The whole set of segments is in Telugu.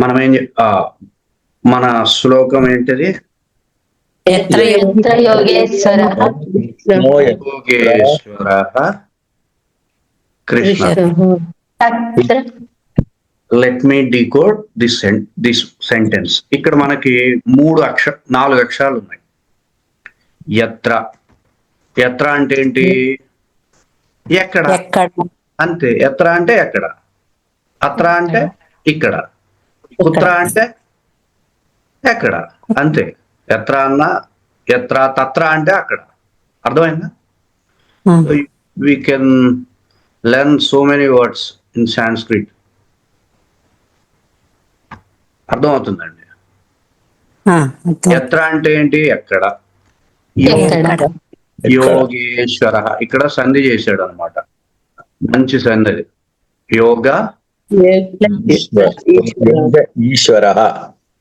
మనం ఏం మన శ్లోకం ఏంటిది? Krishna. Let me decode this this sentence ఇక్కడ మనకి మూడు అక్ష నాలుగు అక్షరాలు ఉన్నాయి. యత్ర. యత్ర అంటే ఏంటి? ఎక్కడ? అంతే. ఎత్ర అంటే ఎక్కడ? అత్ర అంటే ఇక్కడ. కుత్ర అంటే ఎక్కడ? అంతే. ఎత్ర అన్న ఎత్ర తత్ర అంటే అక్కడ. అర్థమైందా? we can learn so many words in Sanskrit. అర్థమవుతుందండి. ఎత్ర అంటే ఏంటి? ఎక్కడ? యోగేశ్వర. ఇక్కడ సంధి చేశాడు అనమాట మంచి సంధి. యోగ ఈశ్వర.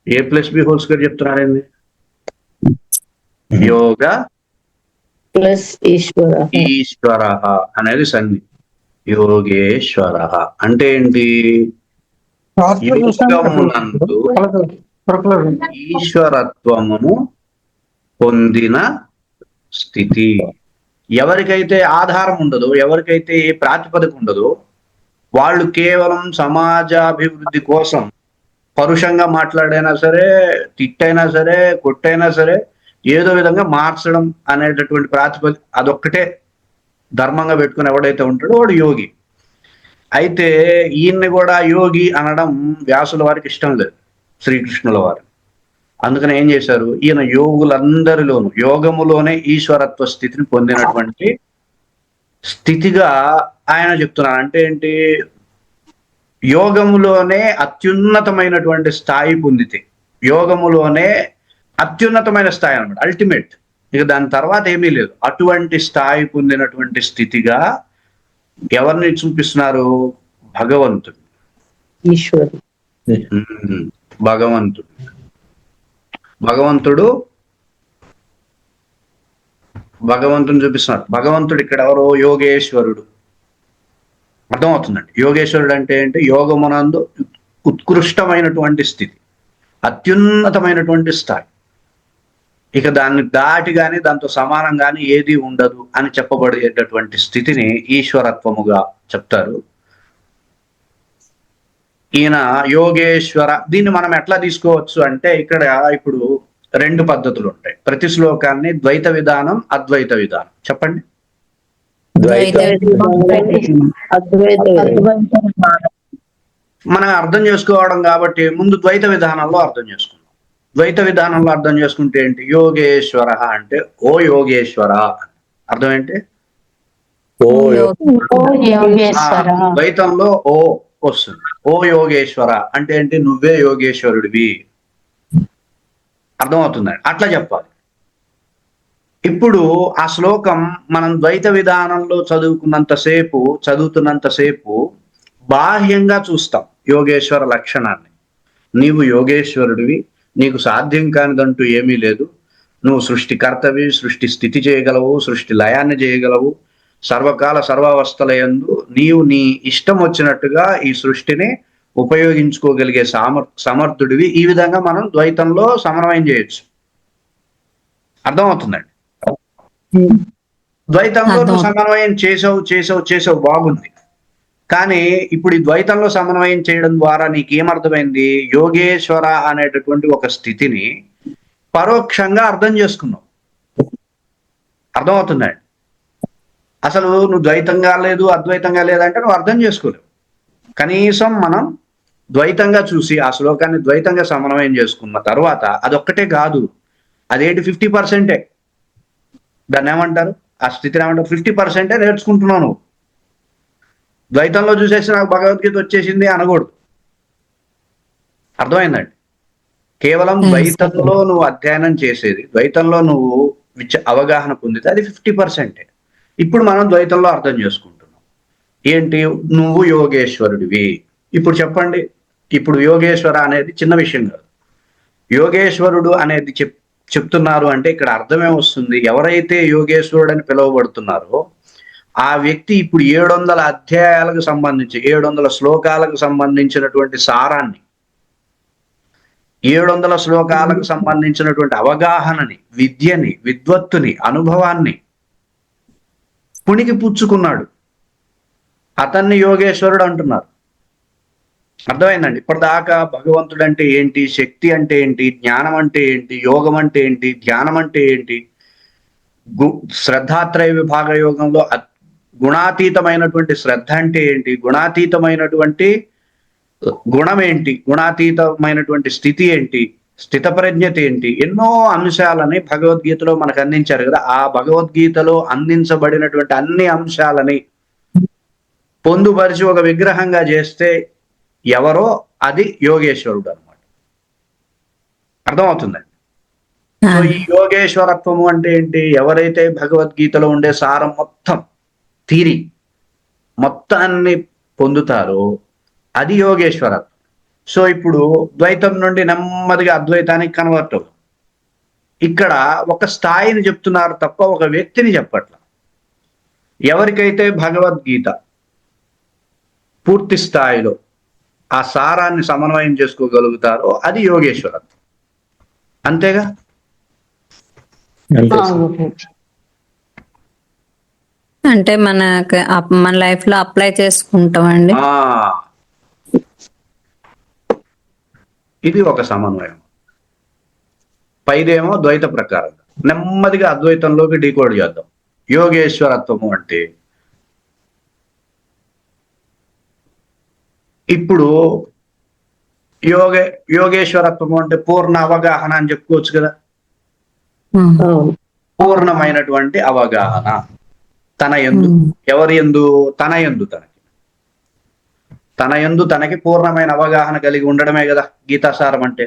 ఏ ప్లస్ బి హోల్స్ గారు చెప్తున్నారండి? యోగ ప్లస్ ఈశ్వర. ఈశ్వర అనేది సంధి. యోగేశ్వర. అంటే ఏంటి? యోగమునందు ఈశ్వరత్వమును పొందిన స్థితి. ఎవరికైతే ఆధారం ఉండదో ఎవరికైతే ఏ ప్రాతిపదిక ఉండదో వాళ్ళు కేవలం సమాజాభివృద్ధి కోసం పరుషంగా మాట్లాడైనా సరే తిట్టైనా సరే కొట్టైనా సరే ఏదో విధంగా మార్చడం అనేటటువంటి ప్రాతిపదిక అదొక్కటే ధర్మంగా పెట్టుకుని ఎవడైతే ఉంటాడో వాడు యోగి. అయితే ఈయన్ని కూడా యోగి అనడం వ్యాసుల వారికి ఇష్టం లేదు శ్రీకృష్ణుల వారు. అందుకని ఏం చేశారు? ఈయన యోగులందరిలోనూ యోగములోనే ఈశ్వరత్వ స్థితిని పొందినటువంటి స్థితిగా ఆయన చెప్తున్నారు అంటే ఏంటి? యోగములోనే అత్యున్నతమైనటువంటి స్థాయి పొందితే. యోగములోనే అత్యున్నతమైన స్థాయి అన్నమాట. అల్టిమేట్ ఇక దాని తర్వాత ఏమీ లేదు. అటువంటి స్థాయి పొందినటువంటి స్థితిగా ఎవరిని చూపిస్తున్నారు? భగవంతుడు భగవంతుడు భగవంతుడు భగవంతుని చూపిస్తున్నారు భగవంతుడు ఇక్కడ ఎవరు? యోగేశ్వరుడు. అర్థమవుతుందండి. యోగేశ్వరుడు అంటే ఏంటి? యోగమునందు ఉత్కృష్టమైనటువంటి స్థితి. అత్యున్నతమైనటువంటి స్థాయి. ఇక దాన్ని దాటి కానీ దాంతో సమానం కానీ ఏది ఉండదు అని చెప్పబడేటటువంటి స్థితిని ఈశ్వరత్వముగా చెప్తారు. ఈయన యోగేశ్వర దీన్ని మనం ఎట్లా తీసుకోవచ్చు అంటే ఇక్కడ ఇప్పుడు రెండు పద్ధతులు ఉంటాయి ప్రతి శ్లోకాన్ని ద్వైత విధానం అద్వైత విధానం. చెప్పండి. ద్వైత అద్వైత మనం అర్థం చేసుకోవడం కాబట్టి ముందు ద్వైత విధానంలో అర్థం చేసుకుందాం. ద్వైత విధానంలో అర్థం చేసుకుంటే ఏంటి? యోగేశ్వర అంటే ఓ యోగేశ్వర. అర్థం ఏంటి? ఓ ద్వైతంలో ఓ వస్తుంది. ఓ యోగేశ్వర అంటే ఏంటి? నువ్వే యోగేశ్వరుడివి. అర్థమవుతుందండి అట్లా చెప్పాలి. ఇప్పుడు ఆ శ్లోకం మనం ద్వైత విధానంలో చదువుకున్నంతసేపు చదువుతున్నంతసేపు బాహ్యంగా చూస్తాం యోగేశ్వర లక్షణాన్ని. నీవు యోగేశ్వరుడివి నీకు సాధ్యం కానిదంటూ ఏమీ లేదు. నువ్వు సృష్టికర్తవి సృష్టి స్థితి చేయగలవు సృష్టి లయాన్ని చేయగలవు. సర్వకాల సర్వావస్థల యందు నీవు నీ ఇష్టం వచ్చినట్టుగా ఈ సృష్టిని ఉపయోగించుకోగలిగే సామర్ సమర్థుడివి. ఈ విధంగా మనం ద్వైతంలో సమన్వయం చేయొచ్చు. అర్థమవుతుందండి? ద్వైతంలో నువ్వు. సమన్వయం చేసావు చేసావు చేసావు బాగుంది. కానీ ఇప్పుడు ఈ ద్వైతంలో సమన్వయం చేయడం ద్వారా నీకు ఏమర్థమైంది యోగేశ్వర అనేటటువంటి ఒక స్థితిని పరోక్షంగా అర్థం చేసుకున్నావు. అర్థమవుతుందండి? అసలు నువ్వు ద్వైతంగా లేదు అద్వైతంగా లేదంటే నువ్వు అర్థం చేసుకోలేవు. కనీసం మనం ద్వైతంగా చూసి ఆ శ్లోకాన్ని ద్వైతంగా సమన్వయం చేసుకున్న తర్వాత అదొక్కటే కాదు. అదేంటి ఫిఫ్టీ పర్సెంటే? దాన్ని ఏమంటారు? ఆ స్థితిని ఏమంటారు? ఫిఫ్టీ పర్సెంటే నేర్చుకుంటున్నావు నువ్వు. ద్వైతంలో చూసేసి నాకు భగవద్గీత వచ్చేసింది అనకూడదు. అర్థమైందండి? కేవలం Hmm. ద్వైతంలో నువ్వు అధ్యయనం చేసేది ద్వైతంలో నువ్వు విచ- అవగాహన పొందితే అది ఫిఫ్టీ పర్సెంటే. ఇప్పుడు మనం ద్వైతంలో అర్థం చేసుకుంటున్నాం. ఏంటి? నువ్వు యోగేశ్వరుడివి. ఇప్పుడు చెప్పండి. ఇప్పుడు యోగేశ్వర అనేది చిన్న విషయం కాదు. యోగేశ్వరుడు అనేది చెప్ చెప్తున్నారు అంటే ఇక్కడ అర్థమే వస్తుంది. ఎవరైతే యోగేశ్వరుడు అని పిలువబడుతున్నారో ఆ వ్యక్తి ఇప్పుడు ఏడు వందల అధ్యాయాలకు సంబంధించి ఏడు వందల శ్లోకాలకు సంబంధించినటువంటి సారాన్ని ఏడు వందల శ్లోకాలకు సంబంధించినటువంటి అవగాహనని విద్యని విద్వత్తుని అనుభవాన్ని పుణికి పుచ్చుకున్నాడు. అతన్ని యోగేశ్వరుడు అంటున్నారు. అర్థమైందండి. ఇప్పటిదాకా భగవంతుడు అంటే ఏంటి? శక్తి అంటే ఏంటి? జ్ఞానం అంటే ఏంటి? యోగం అంటే ఏంటి? ధ్యానం అంటే ఏంటి? గు శ్రద్ధాత్రయ విభాగ యోగంలో గుణాతీతమైనటువంటి శ్రద్ధ అంటే ఏంటి? గుణాతీతమైనటువంటి గుణం ఏంటి? గుణాతీతమైనటువంటి స్థితి ఏంటి? స్థితప్రజ్ఞత ఏంటి? ఎన్నో అంశాలని భగవద్గీతలో మనకు అందించారు కదా. ఆ భగవద్గీతలో అందించబడినటువంటి అన్ని అంశాలని పొందుపరిచి ఒక విగ్రహంగా చేస్తే ఎవరో అది యోగేశ్వరుడు అనమాట అర్థమవుతుందండి సో ఈ యోగేశ్వరత్వము అంటే ఏంటి? ఎవరైతే భగవద్గీతలో ఉండే సారం మొత్తం తీరి మొత్తాన్ని పొందుతారో అది యోగేశ్వరత్వం. సో ఇప్పుడు ద్వైతం నుండి నెమ్మదిగా అద్వైతానికి కన్వర్ట్ ఇక్కడ ఒక స్థాయిని చెప్తున్నారు తప్ప ఒక వ్యక్తిని చెప్పట్ల. ఎవరికైతే భగవద్గీత పూర్తి స్థాయిలో ఆ సారాన్ని సమన్వయం చేసుకోగలుగుతారో అది యోగేశ్వరత్వం. అంతేగా. అంటే మనకి మన లైఫ్లో అప్లై చేసుకుంటామండి. ఆ. ఇది ఒక సమన్వయం. పైదేమో ద్వైత ప్రకారం నెమ్మదిగా అద్వైతంలోకి డీకోడ్ చేద్దాం. యోగేశ్వరత్వము అంటే ఇప్పుడు యోగ యోగేశ్వరత్వము అంటే పూర్ణ అవగాహన అని చెప్పుకోవచ్చు కదా. పూర్ణమైనటువంటి అవగాహన. తన ఎందు ఎవరి ఎందు తన ఎందు తనకి. తన ఎందు తనకి పూర్ణమైన అవగాహన కలిగి ఉండడమే కదా గీతాసారం అంటే.